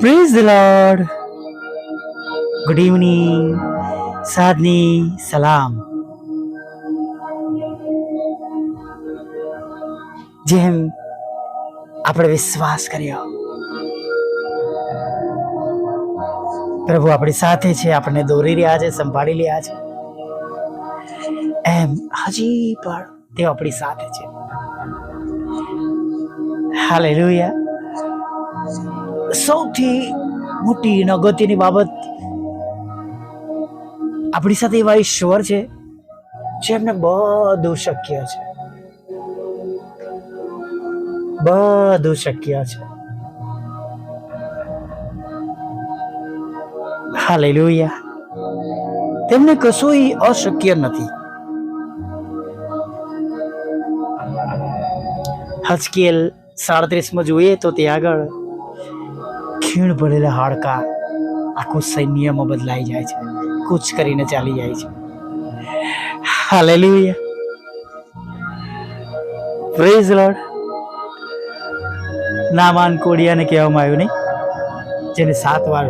Praise the Lord good evening સાદની સલામ જેમ આપણે વિશ્વાસ કર્યો પ્રભુ આપણી સાથે છે, આપણને દોરી રહ્યા છે, સંભાળી રહ્યા છે. એમ હજી પણ તે આપણી સાથે છે. હાલેલુયા સૌથી મોટી અને અગત્યની બાબત આપણી સાથે એવા ઈશ્વર છે જેમને બધું શક્ય છે. બધું શક્ય છે. હાલેલુયા. તેમને કશું અશક્ય નથી. હચકેલ સાડત્રીસમાં જોઈએ તો તે આગળ ખીણ ભરેલા હાડકા આખું સૈન્યમાં બદલાઈ જાય છે. કૂચ કરીને ચાલી જાય છે. હાલેલુયા. પ્રેઝ લોર્ડ નામાન કોડિયાને કહેવામાં આવ્યું નહીં. જેને સાત વાર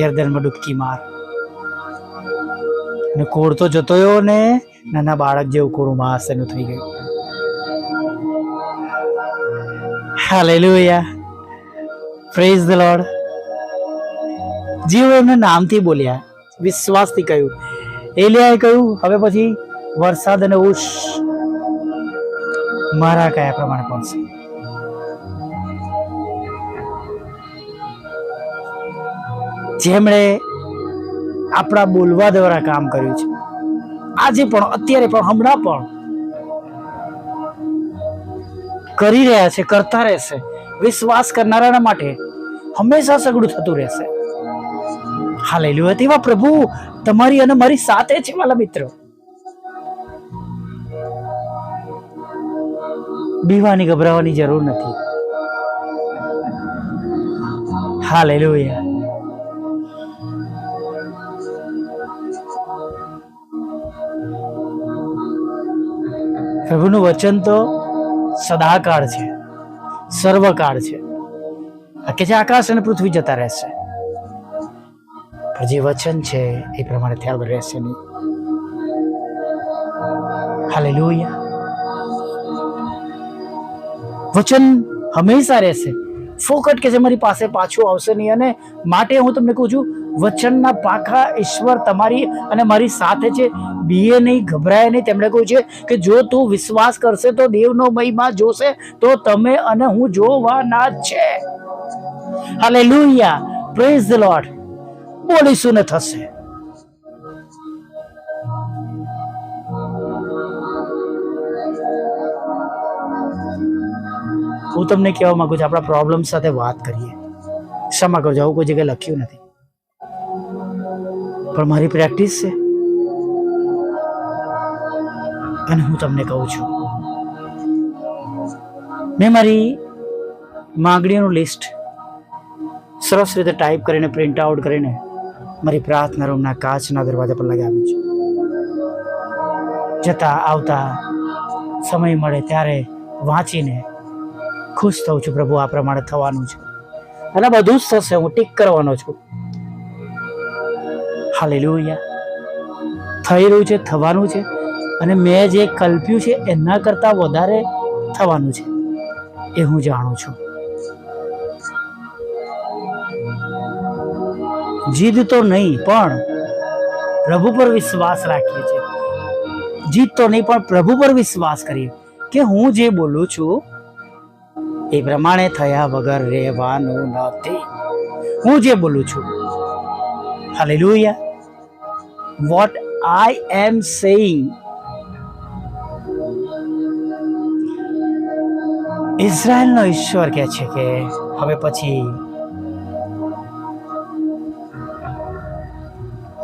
યર્દનમાં ડૂબકી માર. અને કોડ તો જતો રહ્યો ને નાના બાળક જેવું કોડું માસ એનું થઈ ગયું. હાલેલુયા. પ્રેઝ ધ લોર્ડ જીવો એમને નામથી બોલ્યા. વિશ્વાસથી કહ્યું. એલિયાએ કહ્યું, હવે પછી વરસાદ અને ઉશ મારા કયા પ્રમાણે પડશે? જેમણે આપણા બોલવા દ્વારા કામ કર્યું છે. આજે પણ, અત્યારે પણ, હમણાં પણ કરી રહ્યા છે, કરતા રહેશે. વિશ્વાસ કરનારાના માટે હંમેશા સગડું થતું રહેશે. હાલેલુયા તેવા પ્રભુ. તમારી અને મારી સાથે છે, વાલા મિત્રો. બીવાની ગભરાવાની જરૂર નથી. હાલેલુયા પ્રભુનું વચન તો સદાકાળ છે, સર્વકાળ છે. કે જે આકાશ અને પૃથ્વી જતા રહેશે. જે વચન છે, એ પ્રમાણે થયા રહેશે નહીં. હાલેલુયા. વચન હંમેશા રહેશે. ફોકટ કે છે, મારી પાસે પાછું આવશે નહીં. અને માટે હું તમને કહું છું વચનના પાખા ઈશ્વર તમારી અને મારી સાથે છે. બીએ નહીં, ગભરાય નહીં. તેમણે કહ્યું છે કે જો તું વિશ્વાસ કરશે તો દેવનો મહિમા જોશે, તો તમે અને હું જોવાના છે. હાલેલુયા. પ્રેઝ ધ લોર્ડ બોલીશું ને થશે? હું તમને કહેવા માંગુ છું, આપણા પ્રોબ્લેમ સાથે વાત કરીએ. ક્ષમા કરજો આવું કોઈ જગ્યાએ લખ્યું નથી. પણ મારી પ્રેક્ટિસ છે. અને હું તમને કહું છું. મેં મારી માગણીઓનું લિસ્ટ સરસ રીતે ટાઈપ કરીને, પ્રિન્ટ આઉટ કરીને મારી પ્રાર્થના રૂમના કાચના દરવાજા પર લગાવ્યું છે. જતા આવતા સમય મળે ત્યારે વાંચીને ખુશ થઉં છું. પ્રભુ, આ પ્રમાણે થવાનું છે. અને બધું જ થશે. હું ટીક કરવાનો છું. હાલેલુયા. થઈ રહ્યું છે, થવાનું છે અને મેં જે કલ્પ્યું છે, એના કરતાં વધારે થવાનું છે, એ હું જાણું છું. જીદ તો નહીં, પણ પ્રભુ પર વિશ્વાસ રાખીએ છીએ. જીદ તો નહીં, પણ પ્રભુ પર વિશ્વાસ કરીએ કે હું જે બોલું છું, એ પ્રમાણે થયા વગર રહેવાનું નથી. હું જે બોલું છું. Hallelujah. What I am saying ઇઝરાયલનો ઈશ્વર કહે છે કે હવે પછી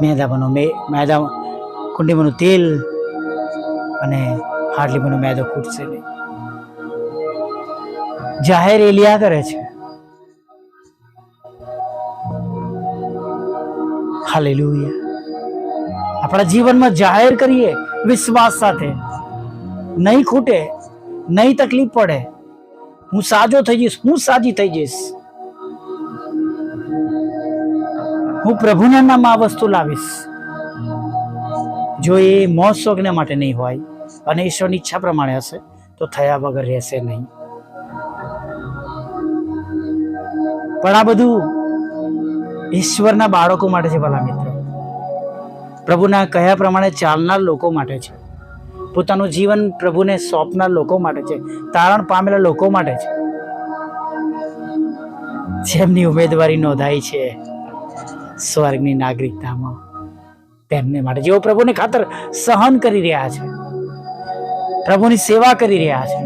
મેદામાંનું મે મેદા કુંડીમાંનું તેલ અને હાડલીમાંનો મેદો ખૂટશે. નહીં જાહેર એલિયા કરે છે. હાલેલુયા. આપણા જીવનમાં જાહેર કરીએ વિશ્વાસ સાથે. નહીં ખૂટે, નહીં તકલીફ પડે. હું સાજો થઈ જઈશ, હું સાજી થઈ જઈશ. હું પ્રભુના નામ આ વસ્તુ લાવીશ. જો એ મોજ શોખને માટે નહીં હોય અને ઈશ્વરની ઈચ્છા પ્રમાણે હશે, તો થયા વગર રહેશે નહીં. પણ આ બધું ઈશ્વરના બાળકો માટે છે ભલા મિત્રો. પ્રભુના કયા પ્રમાણે ચાલનાર લોકો માટે છે. પોતાનું જીવન પ્રભુને સોંપનાર લોકો માટે છે. તારણ પામેલા લોકો માટે છે. જેમની ઉમેદવારી નોંધાઈ છે સ્વર્ગની નાગરિકતામાં તેમને માટે. જેઓ પ્રભુને ખાતર સહન કરી રહ્યા છે, પ્રભુની સેવા કરી રહ્યા છે.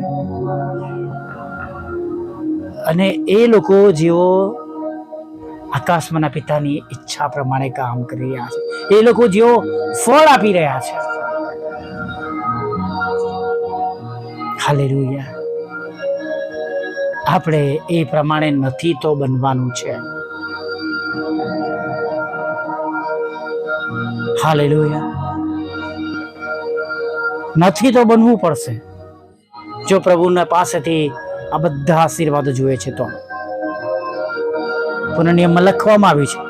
અને એ લોકો જેઓ આકાશમાંના પિતાની ઈચ્છા પ્રમાણે કામ કરી રહ્યા છે. એ લોકો જેઓ ફળ આપી રહ્યા છે. હાલેલુયા. આપણે એ પ્રમાણે નથી તો બનવાનું છે. હાલેલુયા. નથી તો બનવું પડશે. જો પ્રભુના પાસેથી આ બધા આશીર્વાદો જોઈએ છે તો. પુનઃનિયમમાં લખવામાં આવ્યું છે.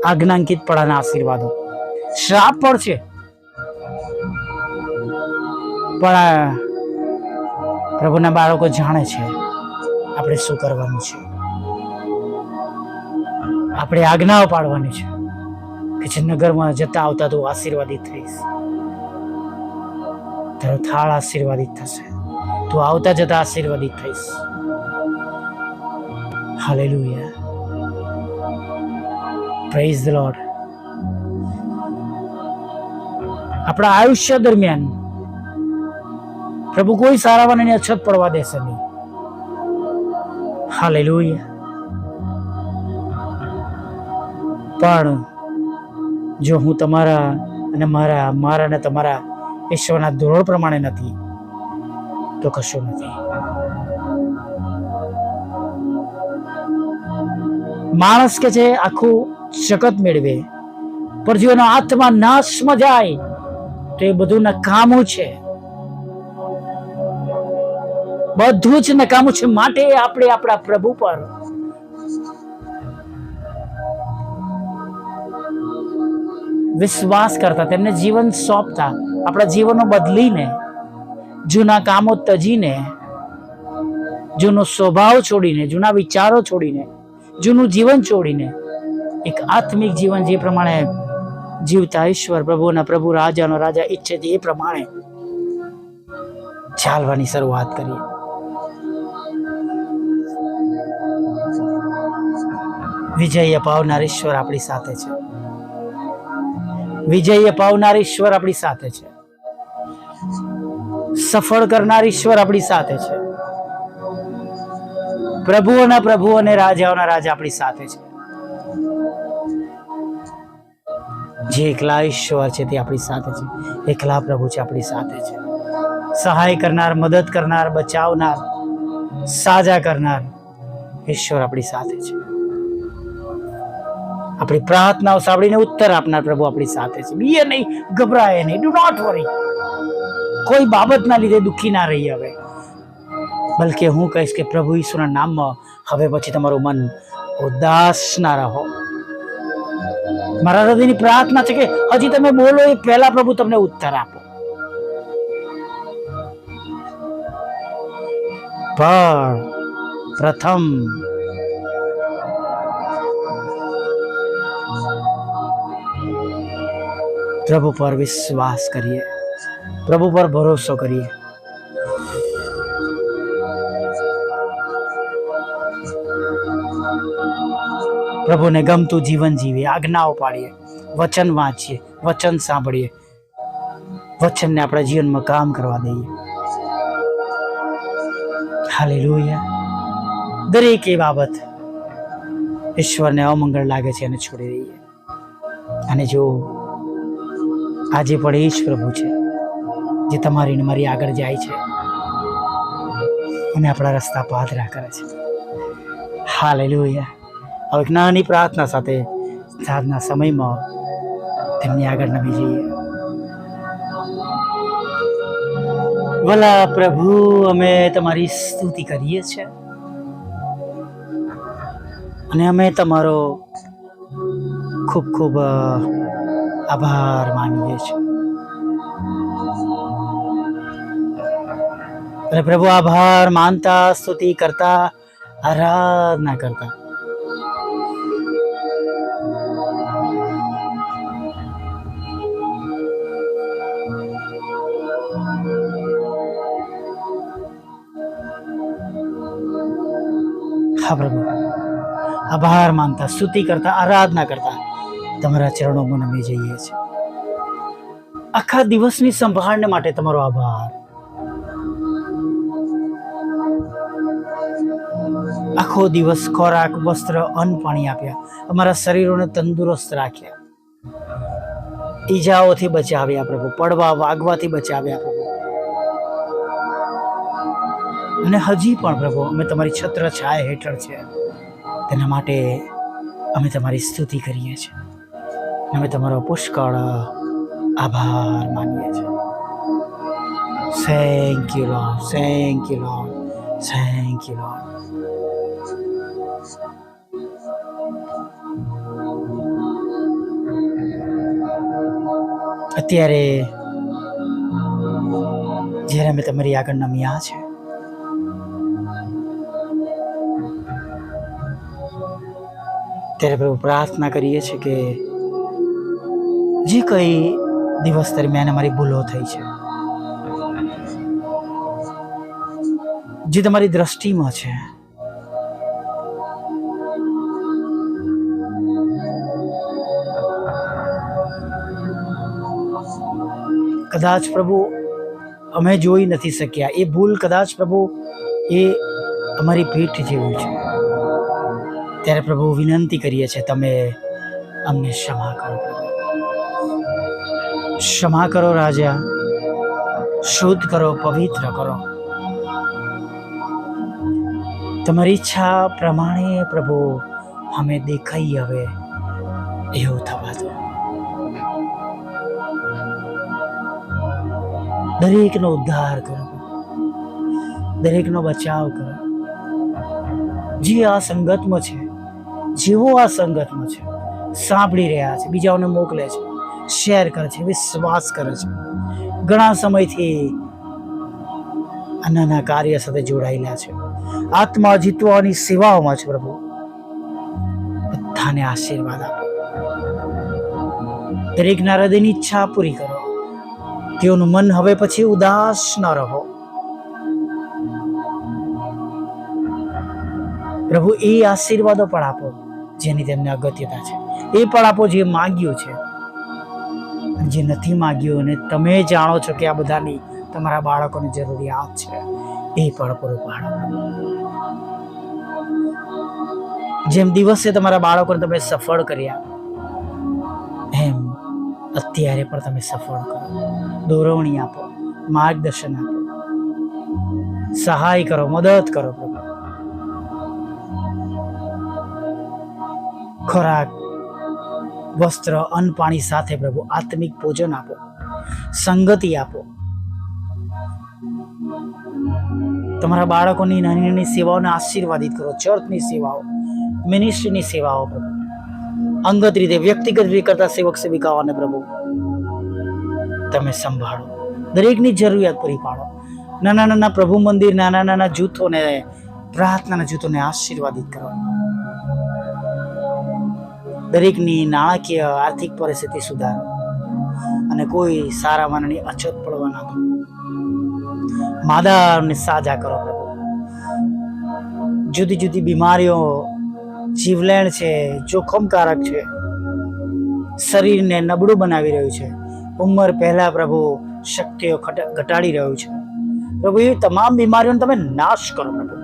આજ્ઞાંકિત પડાના આશીર્વાદો. શ્રાપ પણ છે. પણ પ્રભુના બાળકો જાણે છે આપણે શું કરવાનું છે. આપણે આજ્ઞાઓ પાડવાની છે કે જે નગરમાં જતા આવતા તું આશીર્વાદિત થઈશ. તારો થાળ આશીર્વાદિત થશે. તું આવતા જતા આશીર્વાદિત થઈશ. હાલેલુયા. પ્રેઝ ધ લોર્ડ આપણા આયુષ્ય દરમિયાન પ્રભુ કોઈ સારાવાને અછત પડવા દેશે નહીં. હાલે પણ જો હું તમારા અને મારા મારા અને તમારા ઈશ્વરના ધોરણ પ્રમાણે નથી, તો કશું નથી. માણસ કે છે આખું જગત મેળવે. પણ જો આત્મા નાશમાં જાય તો એ બધું નકામું છે. બધું જ નકામું છે માટે આપણે આપણા પ્રભુ પર. વિશ્વાસ કરતા, તેમને જીવન સોંપતા, આપણા જીવનો બદલીને, જૂના કામો તજીને, જૂનો સ્વભાવ છોડીને, જૂના વિચારો છોડીને, જૂનું જીવન છોડીને એક આત્મિક જીવન જે પ્રમાણે જીવતા ઈશ્વર પ્રભુના પ્રભુ, રાજાનો રાજા ઈચ્છે છે એ પ્રમાણે ચાલવાની શરૂઆત કરીએ. વિજય અપાવનાર ઈશ્વર આપણી સાથે છે. વિજય અપાવનાર ઈશ્વર આપણી સાથે છે. સફળ કરનાર ઈશ્વર આપણી સાથે છે. પ્રભુઓના પ્રભુ અને રાજાઓના રાજા આપણી સાથે છે. જે એકલા ઈશ્વર છે તે આપણી સાથે છે. એકલા પ્રભુ છે, આપણી સાથે છે. સહાય કરનાર, મદદ કરનાર, બચાવનાર, સાજા કરનાર ઈશ્વર આપણી સાથે છે. આપણી પ્રાર્થનાઓ સાંભળીને ઉત્તર આપનાર પ્રભુ આપણી સાથે છે. બીએ નહીં, ગભરાય નહીં. ડુ નોટ વરી કોઈ બાબતના લીધે દુઃખી ના રહી હવે. બલકે હું કહીશ કે પ્રભુ ઈશ્વરના નામમાં હવે પછી તમારું મન ઉદાસ ના રહો. મારા હૃદયની પ્રાર્થના છે કે હજી તમે બોલો એ પહેલા પ્રભુ તમને ઉત્તર આપો. પણ પ્રથમ પ્રભુ પર વિશ્વાસ કરીએ. પ્રભુ પર ભરોસો કરીએ. પ્રભુને ગમતું જીવન જીવીએ, આજ્ઞાઓ પાડીએ, વચન વાંચીએ, વચન સાંભળીએ, વચનને આપણા જીવનમાં કામ કરવા દઈએ. હાલેલુયા. દરેક એ બાબત ઈશ્વરને અમંગળ લાગે છે અને છોડી દઈએ. અને જો આજે પણ એ જ પ્રભુ છે, જે તમારી ને મારી આગળ જાય છે અને આપણા રસ્તા પાદરા કરે છે. હાલેલુયા. હવે નાની પ્રાર્થના સાથે સાંજના સમયમાં તેમની આગળ નમી જઈએ. ભલા પ્રભુ, અમે તમારી સ્તુતિ કરીએ છીએ. અને અમે તમારો ખૂબ ખૂબ આભાર માનીએ છીએ. અને પ્રભુ, આભાર માનતા, સ્તુતિ કરતા, આરાધના કરતા. હા પ્રભુ આભાર માનતા, સ્તુતિ કરતા, આરાધના કરતા તમારા ચરણોમાં નમી જઈએ છીએ. આખા દિવસની સંભાળને માટે તમારો આભાર. આખો દિવસ ખોરાક, વસ્ત્ર, અન્ન પાણી આપ્યા. અમારા શરીરોને તંદુરસ્ત રાખ્યા. ઈજાઓથી બચાવ્યા પ્રભુ, પડવા, વાગવાથી બચાવ્યા અને હજી પણ પ્રભુ, અમે તમારી છત્ર છાયા હેઠળ છે. તેના માટે અમે તમારી સ્તુતિ કરીએ છીએ. અમે તમારો પુષ્કળ આભાર માનીએ છીએ. Thank you Lord thank you Lord thank you Lord અત્યારે જ્યારે અમે તમારી આગળ નમ્યા છે ત્યારે પ્રભુ પ્રાર્થના કરીએ છીએ કે જે કઈ દિવસ દરમિયાન અમારી ભૂલો થઈ છે, જે તમારી દ્રષ્ટિમાં છે, કદાચ પ્રભુ અમે જોઈ નથી શક્યા. એ ભૂલ કદાચ પ્રભુ એ અમારી પીઠ જેવું છે. ત્યારે પ્રભુ વિનંતી કરીએ છીએ, તમે અમને ક્ષમા કરો ક્ષમા કરો રાજા, શુદ્ધ કરો, પવિત્ર કરો. તમારી ઈચ્છા પ્રમાણે પ્રભુ અમે દેખાઈ હવે, એવું થવા દો. દરેકનો ઉદ્ધાર કરો. દરેકનો બચાવ કરો. જે આ સંગતમાં છે જેવો આ સંગતમાં છે. સાંભળી રહ્યા છે, બીજાઓને મોકલે છે શેર કરે છે, વિશ્વાસ કરે છે. ઘણા સમયથી આ નાના કાર્ય સાથે જોડાયેલા છે. આત્મા જીતવાની સેવાઓમાં છે પ્રભુ. બધાને આશીર્વાદ આપો. દરેકના હૃદયની ઈચ્છા પૂરી કરો. તેઓનું મન હવે પછી ઉદાસ ન રહો. પ્રભુ, એ આશીર્વાદો પણ આપો. જેની તેમને અગત્યતા છે. એ પણ આપો જે માગ્યું છે. જે નથી માગ્યું અને તમે જાણો છો કે આ બધાની તમારા બાળકોની જરૂરિયાત છે, એ પણ પૂરું પાડો. જેમ દિવસે તમારા બાળકોને તમે સફળ કર્યા, એમ અત્યારે પણ તમે સફળ કરો. દોરવણી આપો, માર્ગદર્શન આપો. સહાય કરો, મદદ કરો ખોરાક, વસ્ત્ર, અન્ન, પાણી સાથે પ્રભુ આત્મિક ભોજન આપો, સંગતિ આપો. તમારા બાળકોની નાની નાની સેવાઓને આશીર્વાદિત કરો, ચર્ચની સેવાઓ મિનિસ્ટ્રીની સેવાઓ પ્રભુ. અંગત રીતે, વ્યક્તિગત રીતે કરતા સેવક સેવિકાઓને પ્રભુ તમે સંભાળો. દરેકની જરૂરિયાત પૂરી પાડો. નાના નાના પ્રભુ મંદિર, નાના નાના જૂથોને, પ્રાર્થનાના જૂથોને આશીર્વાદિત કરો. દરેકની નાણાકીય આર્થિક પરિસ્થિતિ સુધારો અને કોઈ સારા માનની અછત પડવા ના માદાને સાજા કરો પ્રભુ. જુદી જુદી બીમારીઓ, જીવલેણ છે, જોખમકારક છે, શરીરને નબળું બનાવી રહ્યું છે. ઉંમર પહેલા પ્રભુ શક્તિઓ ઘટાડી રહ્યું છે. પ્રભુ, એ તમામ બીમારીઓને તમે નાશ કરો પ્રભુ.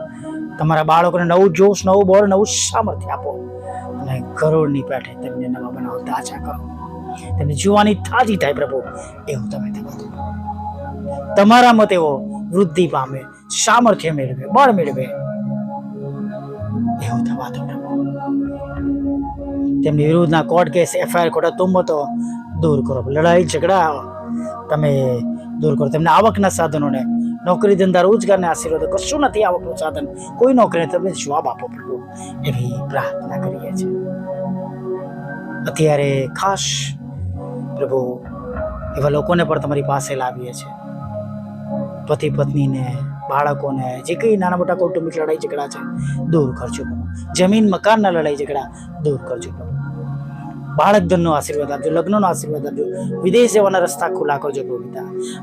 તમારા બાળકોને નવું જોશ, નવું બળ, નવું સામર્થ્ય આપો. અને કરોડની પેઠે તેમને નવા બનાવતા તાજા કરો. તેમને જોવાની તાજી થાય પ્રભુ, એવું તમે તમારા મત એવો વૃદ્ધિ પામે, સામર્થ્ય મેળવે, બળ મેળવે. એવું થવા દો પ્રભુ. તેમની વિરુદ્ધના કોર્ટ કેસ એફઆઈઆર ખોટા તુમતો દૂર કરો. લડાઈ, ઝઘડા, તમે દૂર કરો. તેમના આવકના સાધનોને નોકરી ધંધા રોજગારને આશીર્વાદ, કશું નથી આવકનું સાધન. કોઈ નોકરી નથી તમે જવાબ આપો પ્રભુ એવી પ્રાર્થના કરીએ છીએ. અત્યારે ખાસ પ્રભુ એવા લોકોને પણ તમારી પાસે લાવીએ છીએ. પતિ પત્નીને, બાળકોને, જે કંઈ નાના મોટા કૌટુંબિક લડાઈ ઝઘડા છે, દૂર કરજો જમીન મકાનના લડાઈ ઝઘડા, દૂર કરજો પ્રભુ. બાળક ધનનો આશીર્વાદ આપજો, લગ્નનો આશીર્વાદ આપજો, વિદેશ જવાના રસ્તા ખુલ્લા કરજો પ્રભુ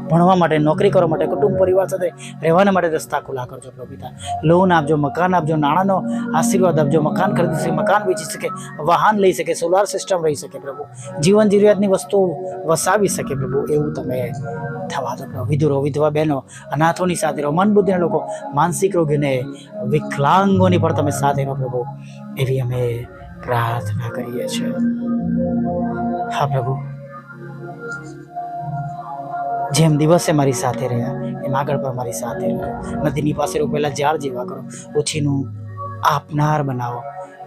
ભણવા માટે, નોકરી કરવા માટે, કુટુંબ પરિવાર સાથે રહેવાના માટે રસ્તા ખુલ્લા કરજો પ્રભુ પિતા લોન આપજો, મકાન આપજો, નાણાંનો આશીર્વાદ આપજો, મકાન ખરીદી શકે, મકાન વેચી શકે, વાહન લઈ શકે સોલાર સિસ્ટમ રહી શકે પ્રભુ. જીવન જરૂરિયાતની વસ્તુઓ વસાવી શકે પ્રભુ, એવું તમે થવા દો પ્રભુ. વિધુરો, વિધવા બહેનો, અનાથોની સાથે રહો, મન બુદ્ધિના લોકો, માનસિક રોગીને વિકલાંગોની પણ તમે સાથે પ્રભુ. એવી અમે પ્રાર્થના કરીએ છીએ. હા, પ્રભુ. જેમ દિવસે મારી સાથે રહ્યા, એમ આગળ પણ મારી સાથે રહ્યા નદીની પાસે રોપેલા ઝાડ જેવા કરો. ઓછીનું આપનાર બનાવો.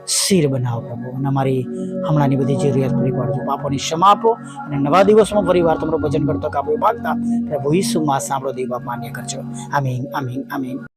શિર બનાવો, પ્રભુ. અને અમારી હમણાંની બધી જરૂરિયાત પૂરી પાડજો. પાપોની ક્ષમા આપો અને નવા દિવસમાં ફરી વાર તમારું ભજન કરતો કાપો ભાગતા પ્રભુ ઈસુમાં સાંભળો દેવા માન્ય કરજો. આમીન આમીન આમીન.